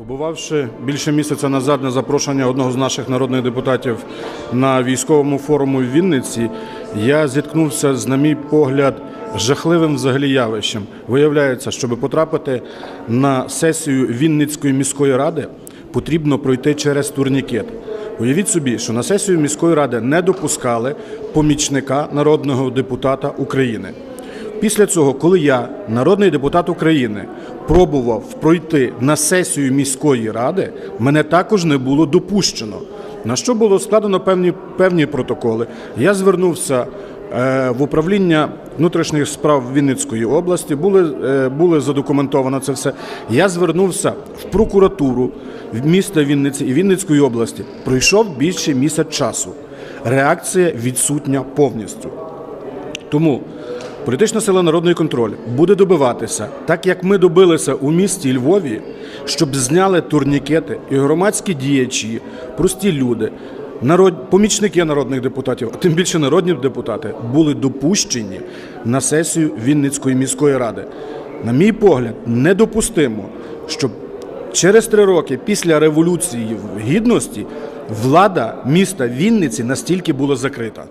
Побувавши більше місяця назад на запрошення одного з наших народних депутатів на військовому форуму в Вінниці, я зіткнувся з, на мій погляд, жахливим взагалі явищем. Виявляється, щоб потрапити на сесію Вінницької міської ради, потрібно пройти через турнікет. Уявіть собі, що на сесію міської ради не допускали помічника народного депутата України. Після цього, коли я, народний депутат України, пробував пройти на сесію міської ради, мене також не було допущено. На що було складено певні, певні протоколи. Я звернувся е, в управління внутрішніх справ Вінницької області, були, е, були задокументовано це все. Я звернувся в прокуратуру міста Вінниці і Вінницької області. Пройшов більше місяць часу. Реакція відсутня повністю. Тому політична сила народний контроль буде добиватися, так як ми добилися у місті Львові, щоб зняли турнікети і громадські діячі, прості люди, народ, помічники народних депутатів, а тим більше народні депутати, були допущені на сесію Вінницької міської ради. На мій погляд, недопустимо, щоб Через три роки після революції в гідності влада міста Вінниці настільки була закрита.